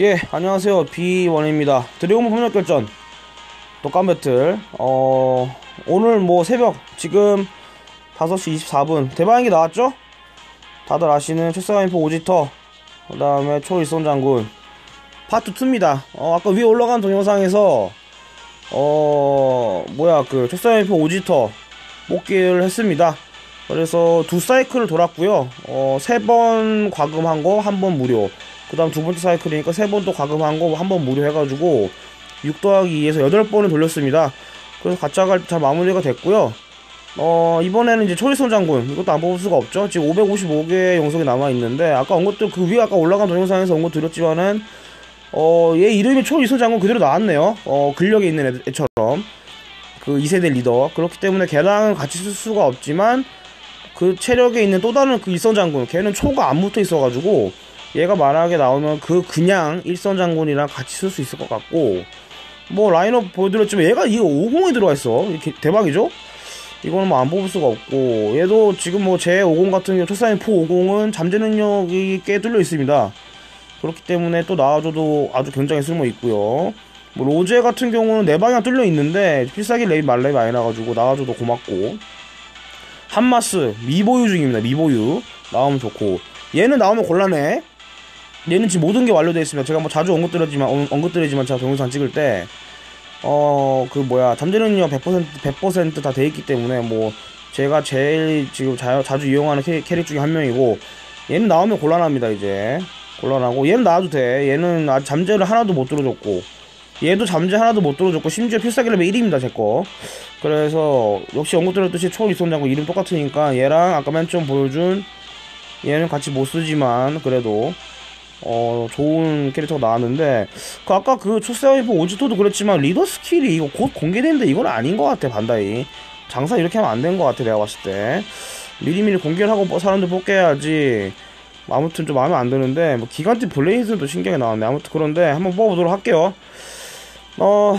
예, 안녕하세요. B1입니다. 드래곤 폭력 결전. 독감 배틀. 어, 오늘 뭐 새벽, 지금 5시 24분. 대박이 나왔죠? 다들 아시는 최사인포 오지터. 그 다음에 초일선 장군. 파트 2입니다. 어, 아까 위에 올라간 동영상에서, 어, 뭐야, 그, 최사인포 오지터. 뽑기를 했습니다. 그래서 두 사이클을 돌았고요. 어, 세 번 과금한 거, 한 번 무료. 그 다음 두 번째 사이클이니까 세 번 또 과금한 거 한 번 무료 해가지고 6 더하기 2에서 8번을 돌렸습니다. 그래서 가짜가 잘 마무리가 됐고요. 어, 이번에는 이제 초리손 장군. 이것도 안 뽑을 수가 없죠. 지금 555개의 영속이 남아있는데, 아까 온 것도 그 위에 아까 올라간 동영상에서 온 거 드렸지만은, 어, 얘 이름이 초리손 장군 그대로 나왔네요. 어, 근력에 있는 애처럼. 그 2세대 리더. 그렇기 때문에 걔랑 같이 쓸 수가 없지만, 그 체력에 있는 또 다른 그 일선 장군. 걔는 초가 안 붙어 있어가지고, 얘가 만약에 나오면 그 그냥 일선 장군이랑 같이 쓸 수 있을 것 같고 뭐 라인업 보여드렸지만 얘가 이거 50에 들어가 있어. 이렇게 대박이죠? 이거는 뭐 안 뽑을 수가 없고 얘도 지금 뭐 제 50 같은 경우 초사인 포 50은 잠재 능력이 꽤 뚫려 있습니다. 그렇기 때문에 또 나와줘도 아주 굉장히 쓸모 있고요. 뭐 로제 같은 경우는 네 방향 뚫려 있는데 필살기 레이 말레이 많이 나가지고 나와줘도 고맙고. 한마스 미보유 중입니다 미보유. 나오면 좋고. 얘는 나오면 곤란해 얘는 지금 모든 게 완료되어 있습니다. 제가 뭐 자주 언급드렸지만 언급드리지만 제가 동영상 찍을 때 어 그 뭐야 잠재능력 100% 100%다 돼 있기 때문에 뭐 제가 제일 지금 자, 자주 이용하는 캐, 캐릭 중에 한 명이고 얘는 나오면 곤란합니다 이제. 곤란하고 얘는 나와도 돼. 얘는 아직 잠재를 하나도 못 들어줬고 얘도 잠재 하나도 못 들어줬고 심지어 필살기 레벨 1입니다 제거. 그래서 역시 언급드렸듯이 초리손장고 이름 똑같으니까 얘랑 아까 맨 처음 보여준 얘는 같이 못 쓰지만 그래도 어 좋은 캐릭터가 나왔는데 그 아까 그 초세어이프 오지토도 그랬지만 리더 스킬이 이거 곧 공개되는데 이건 아닌 것 같아 반다이. 장사 이렇게 하면 안 된 것 같아 내가 봤을 때. 미리미리 공개를 하고 뭐 사람들 뽑게해야지. 아무튼 좀 마음에 안 드는데 뭐 기간티 블레이즈도 신기하게 나왔네. 아무튼 그런데 한번 뽑아보도록 할게요. 어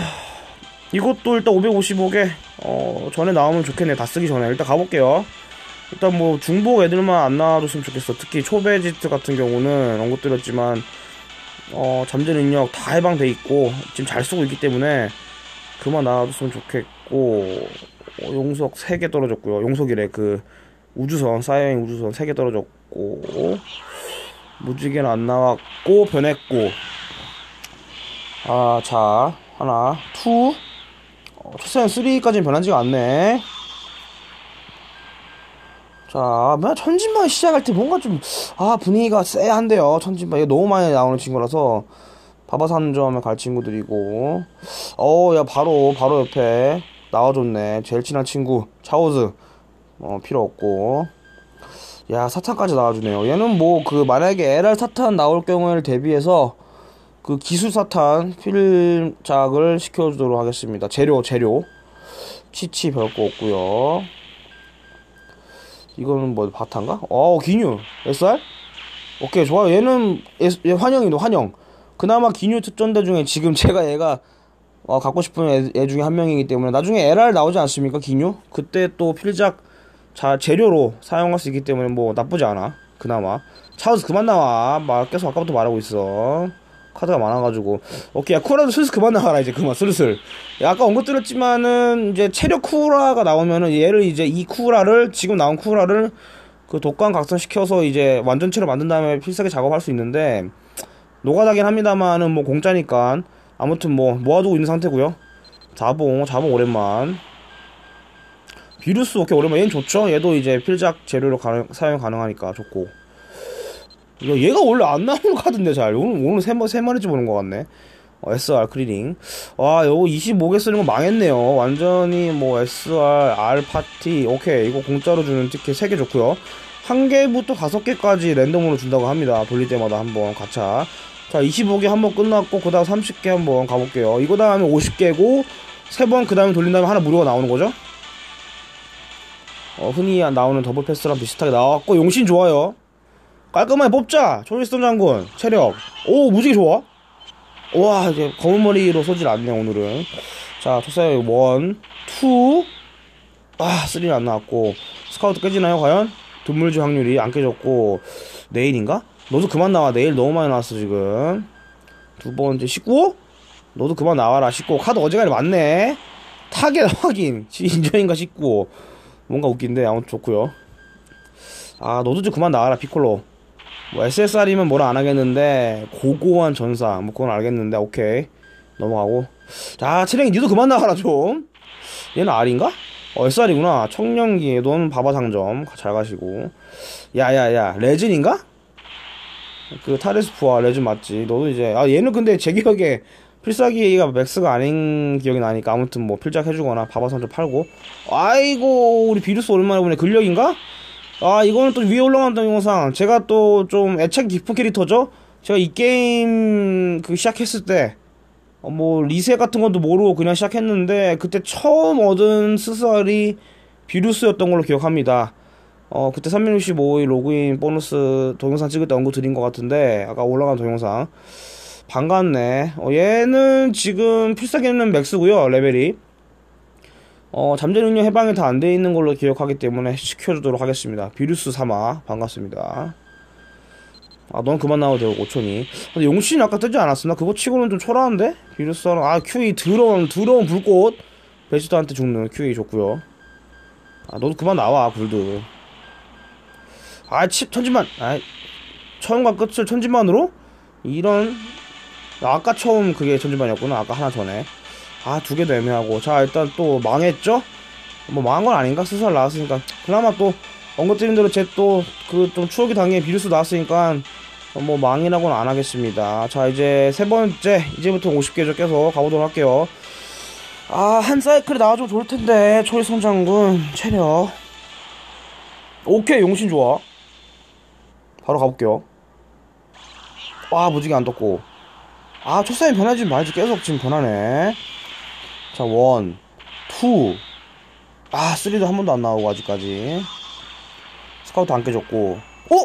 이것도 일단 555개 어 전에 나오면 좋겠네. 다 쓰기 전에. 일단 가볼게요 일단 뭐 중복 애들만 안 나와줬으면 좋겠어. 특히 초베지트 같은 경우는 언급드렸지만 어 잠재 능력 다 해방돼 있고 지금 잘 쓰고 있기 때문에 그만 나와줬으면 좋겠고 어, 용석 3개 떨어졌고요. 용석이래 그 우주선 사이언 우주선 3개 떨어졌고 무지개는 안 나왔고 변했고 아 자 하나 투 어, 초사연 3까지는 변하지가 않네. 자, 뭐 천진만 시작할 때 뭔가 좀, 아, 분위기가 쎄한데요. 천진만. 이거 너무 많이 나오는 친구라서. 바바산점에 갈 친구들이고. 어, 야, 바로, 바로 옆에 나와줬네. 제일 친한 친구. 차오즈. 어, 필요 없고. 야, 사탄까지 나와주네요. 얘는 뭐, 그, 만약에 LR 사탄 나올 경우를 대비해서 그 기술 사탄 필작을 시켜주도록 하겠습니다. 재료, 재료. 치치 별거 없고요 이거는 뭐 바타인가? 어 기뉴. SR? 오케이 좋아요. 얘는 얘 환영이도 환영. 그나마 기뉴 특전대 중에 지금 제가 얘가 어, 갖고 싶은 애, 애, 중에 한 명이기 때문에 나중에 LR 나오지 않습니까 기뉴? 그때 또 필작 자 재료로 사용할 수 있기 때문에 뭐 나쁘지 않아. 그나마. 차우스 그만 나와. 막 계속 아까부터 말하고 있어 카드가 많아가지고. 오케이 야 쿠라도 슬슬 그만 나와라 이제 그만 슬슬. 야, 아까 언급 드렸지만은 이제 체력 쿠라가 나오면은 얘를 이제 이 쿠라를 지금 나온 쿠라를 그 독감 각성시켜서 이제 완전체로 만든 다음에 필살기 작업할 수 있는데 노가다긴 합니다만은 뭐 공짜니까 아무튼 뭐 모아두고 있는 상태고요. 자봉 자봉 오랜만. 비루스 오케이 오랜만. 얘는 좋죠? 얘도 이제 필작 재료로 가능, 사용 가능하니까 좋고 야, 얘가 원래 안 나오는 카드인데 잘. 오늘 오늘 세, 세 마리째 보는 것 같네. 어, SR 크리링. 와 요거 25개 쓰는 거 망했네요. 완전히 뭐 SR R 파티. 오케이. 이거 공짜로 주는 티켓 3개 좋고요. 한 개부터 다섯 개까지 랜덤으로 준다고 합니다. 돌릴 때마다 한번 가차. 자 25개 한번 끝났고 그 다음 30개 한번 가볼게요. 이거 다음에 50개고 세 번 그 다음에 돌린 다음에 하나 무료가 나오는 거죠? 어, 흔히 나오는 더블 패스랑 비슷하게 나왔고 용신 좋아요 깔끔하게 뽑자 초리스톤 장군. 체력. 오 무지개 좋아? 와 이제 검은 머리로 쏘질 않네 오늘은. 자 초사의 원, 투, 아 쓰리는 안 나왔고. 스카우트 깨지나요 과연? 드물지 확률이 안 깨졌고. 내일인가? 너도 그만 나와. 내일 너무 많이 나왔어 지금. 두 번째 19? 너도 그만 나와라 19 카드 어지간히 많네. 타겟 확인. 인정인가 19 뭔가 웃긴데 아무튼 좋고요. 아 너도 좀 그만 나와라 피콜로 뭐 SSR이면 뭐라 안 하겠는데 고고한 전사. 뭐 그건 알겠는데 오케이. 넘어가고. 자 트랭이 니도 그만 나와라 좀. 얘는 R인가? 어 SR이구나. 청년기. 넌 바바 상점. 잘 가시고. 야야야. 레진인가? 그 타레스프와 레진 맞지? 너도 이제 아 얘는 근데 제 기억에 필살기가 맥스가 아닌 기억이 나니까 아무튼 뭐 필작 해주거나 바바 상점 팔고. 아이고 우리 비루스 오랜만에 보네. 근력인가? 아 이거는 또 위에 올라간다 영상 제가 또 좀 애착 깊은 캐릭터죠 제가 이 게임 그 시작했을 때 어, 뭐 리셋 같은 것도 모르고 그냥 시작했는데 그때 처음 얻은 스살이 비루스였던 걸로 기억합니다. 어 그때 365일 로그인 보너스 동영상 찍을 때 언급 드린 것 같은데 아까 올라간 동영상 반갑네. 어, 얘는 지금 필살기는 맥스고요 레벨이. 어 잠재 능력 해방이 다 안 돼 있는 걸로 기억하기 때문에 시켜주도록 하겠습니다. 비루스 삼아 반갑습니다. 아, 넌 그만 나와도 되고, 5천이. 근데 용신이 아까 뜨지 않았었나? 그거 치고는 좀 초라한데? 비루스는, 아, QE 더러운, 더러운 불꽃. 베지터한테 죽는 QE 좋고요 아, 너도 그만 나와, 굴드. 아, 칩, 천지만. 아, 처음과 끝을 천지만으로? 이런. 아, 아까 처음 그게 천지만이었구나. 아까 하나 전에. 아, 두 개도 애매하고. 자, 일단 또 망했죠? 뭐 망한 건 아닌가? 스살 나왔으니까. 그나마 또, 언급드린 대로 제 또 그 좀 추억이 당해 비루스 나왔으니까 뭐 망이라고는 안 하겠습니다. 자 이제 세 번째 이제부터 50개 적혀서 가보도록 할게요. 아 한 사이클이 나와주면 좋을 텐데 초리 성 장군 체력 오케이 용신 좋아. 바로 가볼게요. 와 무지개 안 떴고 아 초사이 변하지 말지 계속 지금 변하네. 자 원, 투, 아 쓰리도 한 번도 안 나오고 아직까지. 스카우트 안 깨졌고. 어?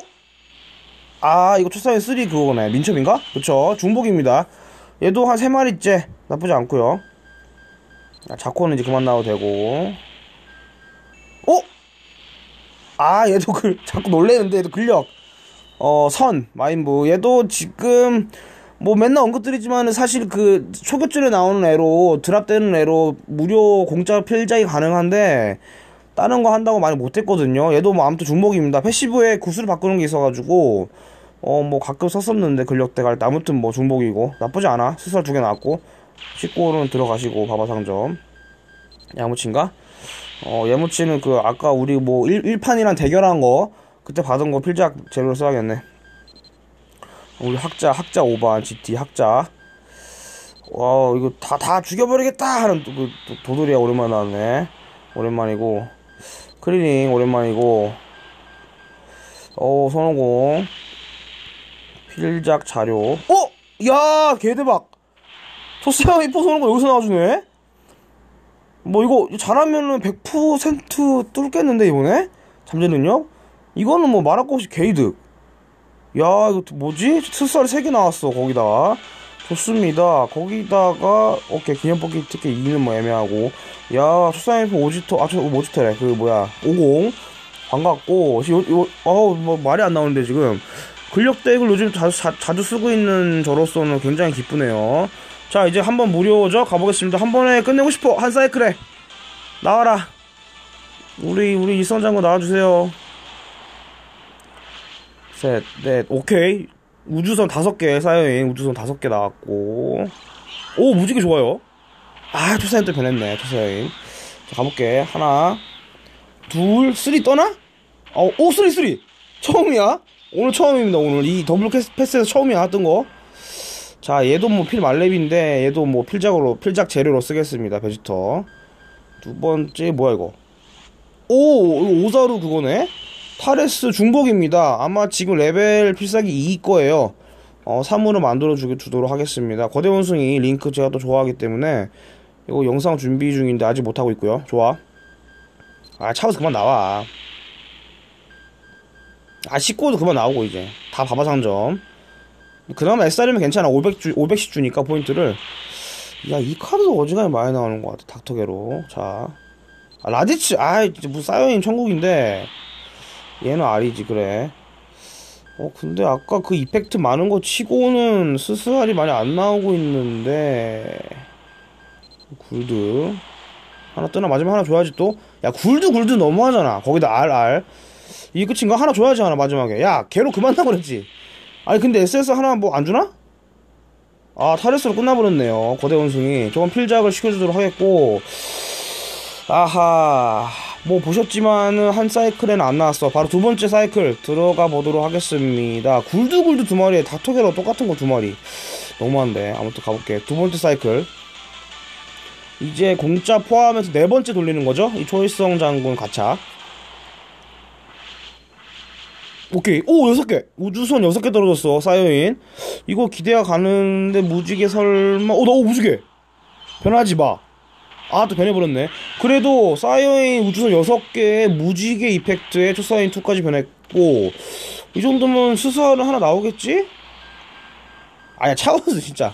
아 이거 초사의 3 그거네. 민첩인가? 그쵸? 중복입니다. 얘도 한 3마리째 나쁘지 않고요. 아, 자코는 이제 그만 나와도 되고. 어? 아 얘도 그 자꾸 놀래는데 얘도 근력. 어 선 마인부. 얘도 지금 뭐 맨날 언급드리지만 사실 그 초교줄에 나오는 애로 드랍되는 애로 무료 공짜 필작이 가능한데 다른 거 한다고 많이 못했거든요. 얘도 뭐 아무튼 중복입니다. 패시브에 구슬을 바꾸는 게 있어가지고 어 뭐 가끔 썼었는데 근력대 갈 때 아무튼 뭐 중복이고 나쁘지 않아. 수설 두 개 나왔고 19호는 들어가시고 바바 상점 야무친가? 어 야무치는 그 아까 우리 뭐 1, 1판이랑 대결한 거 그때 받은 거 필작 재료로 써야겠네. 우리 학자 학자 5반 GT 학자. 와 이거 다 다 죽여버리겠다 하는 그 도돌이야 오랜만에 나왔네. 오랜만이고. 크리닝 오랜만이고. 어 손오공. 필작 자료. 어? 야 개대박. 토스야 이뻐 손오공 여기서 나와주네? 뭐 이거 잘하면은 100% 뚫겠는데 이번에? 잠재 능력? 이거는 뭐 말할 거 없이 게이득. 야 이거 뭐지 스살 3개 나왔어 거기다가 좋습니다. 거기다가 오케이 기념뽑기 특히 2는 뭐 애매하고 야 수사인프 오지터 아저 오지터래 그 뭐야 50 반갑고 요, 요, 어우 뭐 말이 안 나오는데 지금 근력 덱을 요즘 자주, 자, 자주 쓰고 있는 저로서는 굉장히 기쁘네요. 자 이제 한번 무료죠 가보겠습니다. 한 번에 끝내고 싶어 한 사이클에 나와라. 우리 우리 이선 장군 나와주세요. 셋, 넷, 오케이. 우주선 다섯 개 쌓여있는 우주선 다섯 개 나왔고. 오 무지개 좋아요. 아 투사인 또 변했네 투사인. 자 가볼게. 하나 둘 쓰리 떠나? 어, 오 쓰리 쓰리. 처음이야? 오늘 처음입니다 오늘. 이 더블 패스에서 처음이야 뜬 거. 자 얘도 뭐 필 말렙인데 얘도 뭐 필작으로 필작 재료로 쓰겠습니다 베지터. 두 번째 뭐야 이거? 오 오사루 그거네 파레스 중복입니다. 아마 지금 레벨 필살기 2일 거예요. 어, 3으로 만들어 주도록 하겠습니다. 거대 원숭이 링크 제가 또 좋아하기 때문에 이거 영상 준비 중인데 아직 못하고 있고요. 좋아. 아, 차에서 그만 나와. 아, 19도 그만 나오고 이제. 다 바바 상점. 그나마 SR이면 괜찮아. 500 주, 500씩 주니까 포인트를. 야, 이 카드도 어지간히 많이 나오는 것 같아. 닥터게로. 자. 아, 라디츠. 아, 무슨 사이언 천국인데. 얘는 R이지 그래. 어 근데 아까 그 이펙트 많은 거 치고는 스스알이 많이 안 나오고 있는데. 굴드. 하나 뜨나 마지막 하나 줘야지 또. 야 굴드 굴드 너무하잖아. 거기다 RR 이게 끝인가 하나 줘야지 하나 마지막에. 야 걔로 그만 나버렸지. 아니 근데 SS 하나 뭐 안 주나? 아 타레스로 끝나버렸네요 거대 원숭이. 조금 필작을 시켜주도록 하겠고. 아하 뭐 보셨지만은 한 사이클에는 안 나왔어. 바로 두 번째 사이클 들어가 보도록 하겠습니다. 굴두굴두 두 마리에 닥터게로 똑같은 거 두 마리. 너무한데. 아무튼 가볼게. 두 번째 사이클. 이제 공짜 포함해서 네 번째 돌리는 거죠? 이 초이성 장군 가차. 오케이. 오 여섯 개. 우주선 여섯 개 떨어졌어 사이어인. 이거 기대가 가는데 무지개 설마. 어나 오, 무지개. 변하지 마 아, 또 변해버렸네. 그래도 사이어인 우주선 6개의 무지개 이펙트에 초사인 2까지 변했고, 이 정도면 스스하는 하나 나오겠지? 아니야, 차원스 진짜.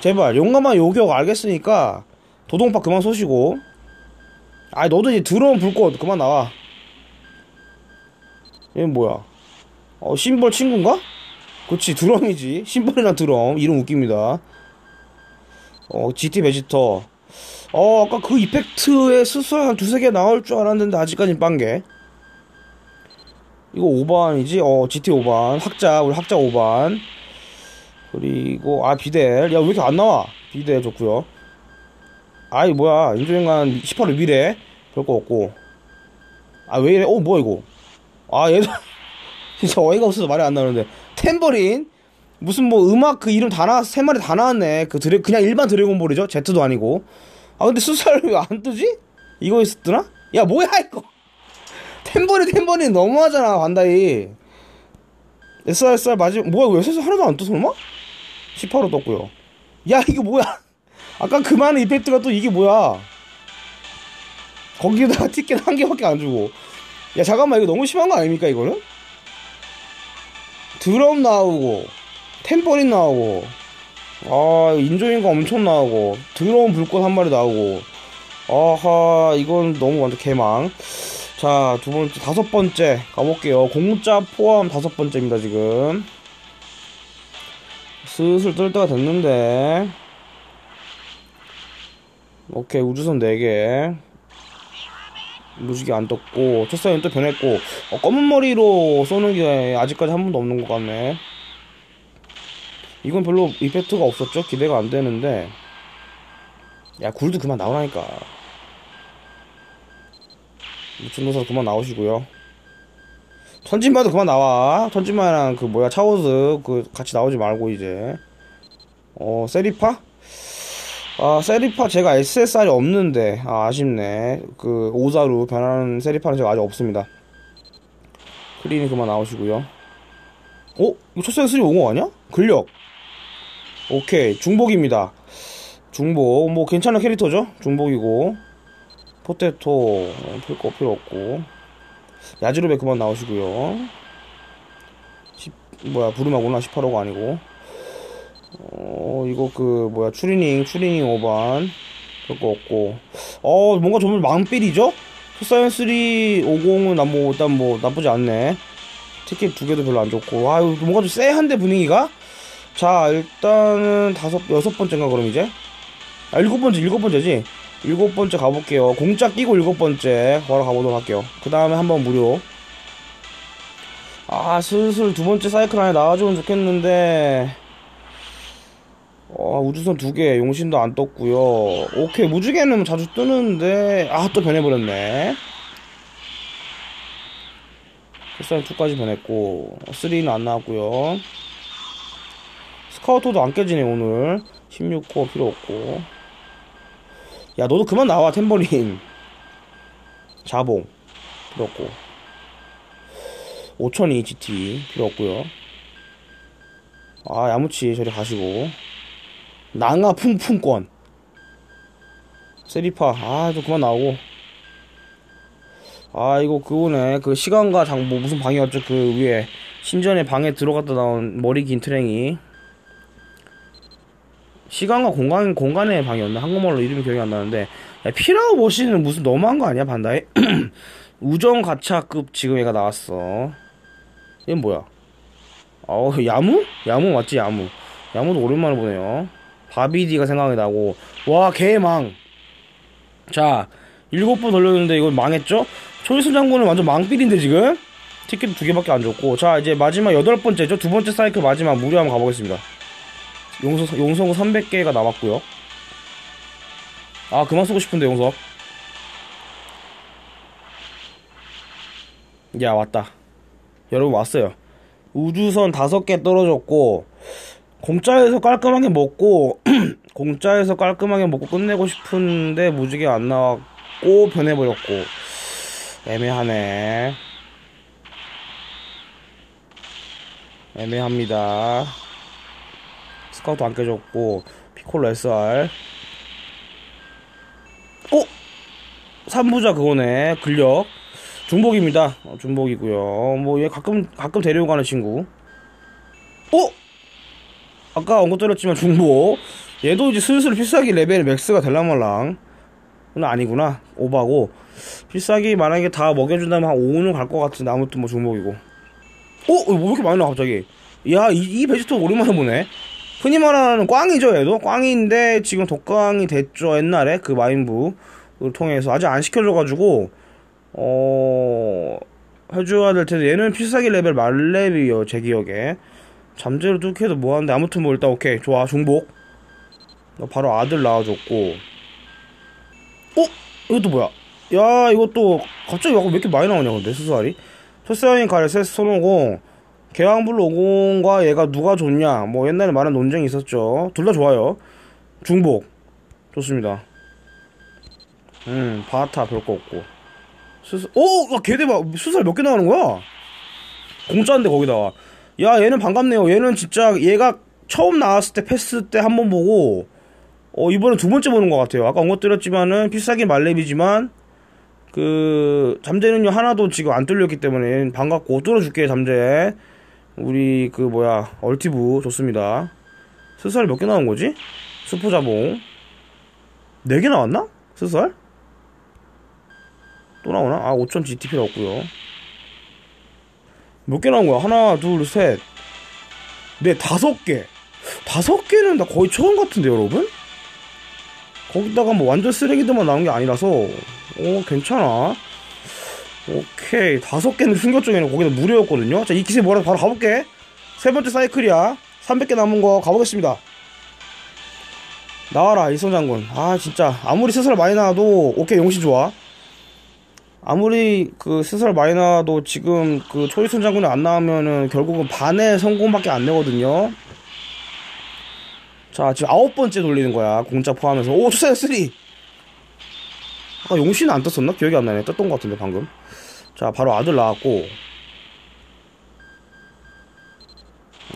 제발, 용감한 요격 알겠으니까, 도동파 그만 쏘시고. 아니, 너도 이제 들어온 불꽃 그만 나와. 얘는 뭐야? 어, 심벌 친구인가? 그치, 드럼이지. 심벌이랑 드럼. 이름 웃깁니다. 어, GT 베지터. 어, 아까 그 이펙트에 스스로 한 두세 개 나올 줄 알았는데 아직까진 빵개. 이거 5반이지? 어, GT 5반. 학자, 우리 학자 5반. 그리고, 아, 비델. 야, 왜 이렇게 안 나와? 비델 좋고요 아이, 뭐야. 인조인간 18호 미래. 별거 없고. 아, 왜 이래? 어, 뭐야, 이거. 아, 얘도, 진짜 어이가 없어서 말이 안 나오는데. 템버린. 무슨 뭐 음악 그 이름 다 나왔, 세 마리 다 나왔네. 그 드래, 그냥 일반 드래곤볼이죠? 제트도 아니고. 아 근데 수살 왜안 뜨지? 이거 있었더나? 야 뭐야 이거 템버리 템버리 너무하잖아 반다이 SRSR 맞지 뭐야 왜 SRSR 하나도 안 떠 설마? 18호 떴고요 야 이게 뭐야 아까 그 많은 이펙트가 또 이게 뭐야 거기다가 티켓 한 개밖에 안 주고 야 잠깐만 이거 너무 심한 거 아닙니까 이거는? 드럼 나오고 템버린 나오고 아 인조인가 엄청 나오고 더러운 불꽃 한 마리 나오고. 아하 이건 너무 완전 개망. 자 두 번째 다섯 번째 가볼게요. 공짜 포함 다섯 번째입니다 지금. 슬슬 뜰 때가 됐는데. 오케이 우주선 4개. 무지개 안 떴고 첫 사연 또 변했고. 어, 검은 머리로 쏘는 게 아직까지 한 번도 없는 것 같네 이건 별로 이펙트가 없었죠? 기대가 안 되는데. 야 굴도 그만 나오라니까. 무춘노사 그만 나오시고요. 천진마도 그만 나와. 천진마랑 그 뭐야 차오즈 그 같이 나오지 말고 이제. 어 세리파? 아 세리파 제가 SSR이 없는데. 아 아쉽네. 그 오사루 변하는 세리파는 제가 아직 없습니다. 크린이 그만 나오시고요. 어? 이거 첫사연 3 온거 아니야? 근력 오케이. 중복입니다. 중복. 뭐 괜찮은 캐릭터죠? 중복이고. 포테토. 필거 필요 없고. 야지로베 그만 나오시고요. 10, 뭐야 부르마구나. 18호가 아니고. 어 이거 그 뭐야 추리닝 추리닝 5반. 별거 없고. 어 뭔가 정말 망필이죠? 투사이언 3 50은 뭐 일단 뭐 나쁘지 않네. 티켓 두 개도 별로 안 좋고. 아유 뭔가 좀 쎄한데 분위기가 자 일단은 다섯 여섯 번째인가 그럼 이제? 아 일곱 번째 일곱 번째지? 일곱 번째 가볼게요. 공짜 끼고 일곱 번째 바로 가보도록 할게요. 그 다음에 한번 무료. 아 슬슬 두 번째 사이클 안에 나와주면 좋겠는데. 어, 우주선 두 개, 용신도 안 떴고요. 오케이, 무지개는 자주 뜨는데. 아 또 변해버렸네. 패스라인 2까지 변했고 3는 안 나왔고요. 스카우터도 안 깨지네 오늘. 16코 필요 없고. 야 너도 그만 나와 템버린. 자봉. 필요 없고. 5002 GT 필요 없고요. 아 야무치. 저리 가시고. 낭아 풍풍권. 세리파. 아또 그만 나오고. 아 이거 그거네 그 시간과 장뭐 무슨 방이었죠? 그 위에. 신전에 방에 들어갔다 나온 머리 긴 트랭이 시간과 공간 공간의 방이었나 한국말로 이름이 기억이 안 나는데 야, 피라우 머신은 무슨 너무한 거 아니야 반다이? 우정 가차급 지금 얘가 나왔어. 얘는 뭐야? 어 야무? 야무 맞지 야무. 야무도 오랜만에 보네요. 바비디가 생각이 나고. 와 개망. 자 일곱 번 돌렸는데 이거 망했죠? 초이순 장군은 완전 망필인데 지금? 티켓 두 개밖에 안 줬고. 자 이제 마지막 여덟 번째죠? 두 번째 사이클 마지막 무료 한번 가보겠습니다 용서, 용서구 300개가 남았고요. 아 그만 쓰고 싶은데 용석 야 왔다. 여러분 왔어요. 우주선 다섯 개 떨어졌고 공짜에서 깔끔하게 먹고 공짜에서 깔끔하게 먹고 끝내고 싶은데 무지개 안 나왔고 변해버렸고. 애매하네. 애매합니다 스카우트 안 깨졌고 피콜로 SR 어? 3부자 그거네. 근력. 중복입니다. 어, 중복이고요. 뭐 얘 가끔 가끔 데리고 가는 친구. 어? 아까 언급 드렸지만 중복. 얘도 이제 슬슬 필살기 레벨 맥스가 될랑말랑. 는 아니구나. 오바고. 필살기 만약에 다 먹여준다면 한 5는 갈 것 같은데 아무튼 뭐 중복이고. 어? 뭐 이렇게 많이 나와 갑자기? 야이이 베지터 오랜만에 보네 흔히 말하는 꽝이죠 얘도? 꽝인데 지금 독광이 됐죠 옛날에? 그 마인부를 통해서. 아직 안 시켜줘가지고 어 해줘야 될 텐데. 얘는 필살기 레벨 말렙이요 제 기억에. 잠재로 뚫게도 뭐하는데? 아무튼 뭐 일단 오케이. 좋아 중복. 바로 아들 낳아줬고. 어? 이것도 뭐야? 야 이것도 갑자기 왜 이렇게 많이 나오냐 근데? 수수알이? 토스아인 가르세스 손오공 개왕불 오공과 얘가 누가 좋냐? 뭐 옛날에 많은 논쟁이 있었죠. 둘 다 좋아요. 중복. 좋습니다. 음 바타 별거 없고. 수수 오! 와 개대박 수살 몇개 나오는 거야? 공짜인데 거기다가 야 얘는 반갑네요. 얘는 진짜 얘가 처음 나왔을 때 패스 때 한 번 보고 어 이번에 두 번째 보는 것 같아요. 아까 언급 드렸지만은 필살기 말렙이지만 그 잠재는요 하나도 지금 안 뚫렸기 때문에 반갑고 뚫어줄게 잠재 우리 그 뭐야 얼티브 좋습니다 스살 몇 개 나온 거지? 수포자봉 4개 나왔나? 스살? 또 나오나? 아 5000 GTP 나왔고요 몇 개 나온 거야? 하나 둘셋넷 다섯 개 다섯 개는 나 거의 처음 같은데 여러분? 거기다가 뭐 완전 쓰레기들만 나온 게 아니라서 오 괜찮아 오케이. 다섯 개는 충격적이네. 거기다 무료였거든요. 자 이 기세 뭐라 바로 가볼게. 세 번째 사이클이야. 300개 남은 거 가보겠습니다. 나와라 일선 장군. 아 진짜. 아무리 스설 많이 나와도 오케이 용신 좋아. 아무리 그 스설 많이 나와도 지금 그 초이순 장군이 안 나오면은 결국은 반의 성공밖에 안 내거든요. 자 지금 아홉 번째 돌리는 거야. 공짜 포함해서. 오 투사야 쓰리. 아까 용신은 안 떴었나? 기억이 안 나네. 떴던 것 같은데 방금 자 바로 아들 나왔고.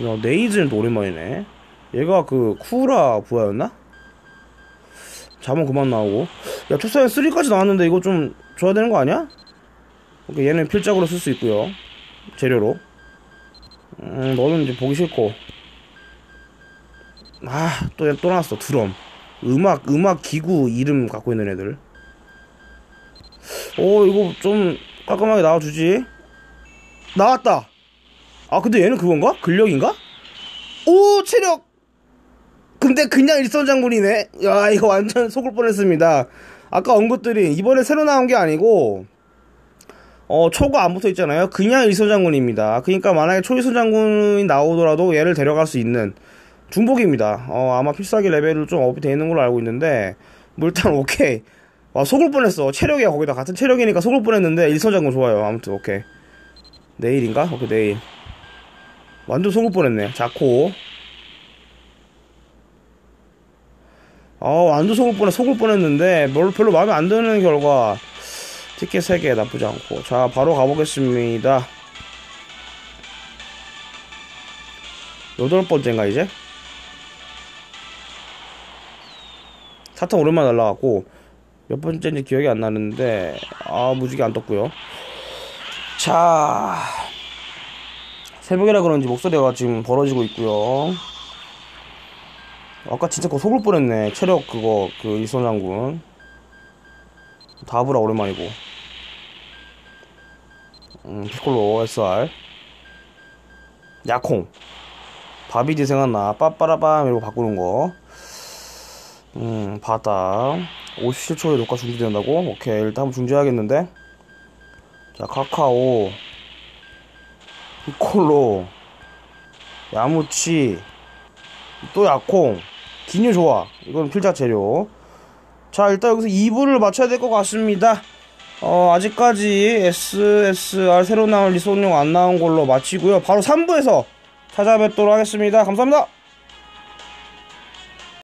야 네이즈는 또 오랜만이네. 얘가 그 쿠라 부하였나? 자본 그만 나오고. 야 투사야 3까지 나왔는데 이거 좀 줘야 되는 거 아니야? 오케이 얘는 필작으로 쓸 수 있고요. 재료로. 음 너는 이제 보기 싫고. 아또 또 나왔어 드럼. 음악 음악 기구 이름 갖고 있는 애들. 오 이거 좀 깔끔하게 나와주지. 나왔다. 아 근데 얘는 그건가? 근력인가? 오 체력! 근데 그냥 일선 장군이네. 야 이거 완전 속을 뻔했습니다. 아까 언급드린 이번에 새로 나온 게 아니고 어 초가 안 붙어 있잖아요. 그냥 일선 장군입니다. 그러니까 만약에 초일선 장군이 나오더라도 얘를 데려갈 수 있는 중복입니다. 어 아마 필살기 레벨을 좀 업이 되어 있는 걸로 알고 있는데 뭐 일단 오케이 와 속을 뻔했어. 체력이야 거기다. 같은 체력이니까 속을 뻔했는데 일선장군 좋아요. 아무튼 오케이. 내일인가? 오케이 내일. 완전 속을 뻔했네. 자코. 아 완전 속을 뻔해 속을 뻔했는데 별로, 별로 마음에 안 드는 결과 티켓 3개 나쁘지 않고. 자 바로 가보겠습니다. 여덟 번째인가 이제? 사탕 오랜만에 날라갔고 몇 번째인지 기억이 안 나는데 아 무지개 안 떴고요. 자 새벽이라 그런지 목소리가 지금 벌어지고 있고요. 아까 진짜 그거 속을 뻔했네. 체력 그거 그 일선장군. 다브라 오랜만이고. 음 피콜로 SR 야콩 바비디 생각나 빠빠라밤 이러고 바꾸는 거. 음, 바닥 57초에 녹화 중지된다고? 오케이 일단 한번 중지해야겠는데? 자 카카오 피콜로 야무치 또 야콩 기뉴 좋아. 이건 필자 재료. 자 일단 여기서 2부를 맞춰야 될 것 같습니다. 어 아직까지 SSR 새로 나온 리소용 안 나온 걸로 마치고요. 바로 3부에서 찾아뵙도록 하겠습니다. 감사합니다